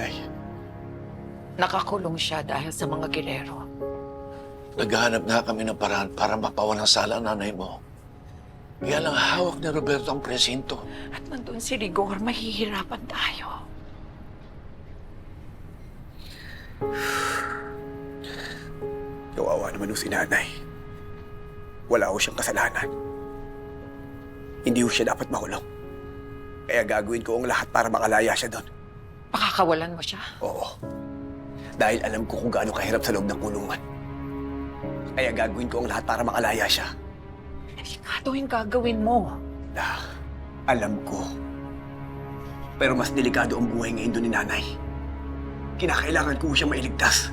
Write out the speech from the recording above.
nanay. Nakakulong siya dahil sa mga gilero. Naghahanap nga kami ng paraan para mapawalang sala ang nanay mo. Kaya lang hawak ni Roberto ang presinto. At nandun si Rigor, mahihirapan tayo. Kawawa naman si nanay. Wala ko siyang kasalanan. Hindi ko siya dapat makulong. Kaya gagawin ko ang lahat para makalaya siya doon. Pakakawalan mo siya. Oo. Dahil alam ko kung gaano kahirap sa loob ng kulungan. Kaya gagawin ko ang lahat para makalaya siya. Delikado yung gagawin mo. Na, alam ko. Pero mas delikado ang buhay ngayon doon ni nanay. Kinakailangan ko siyang mailigtas.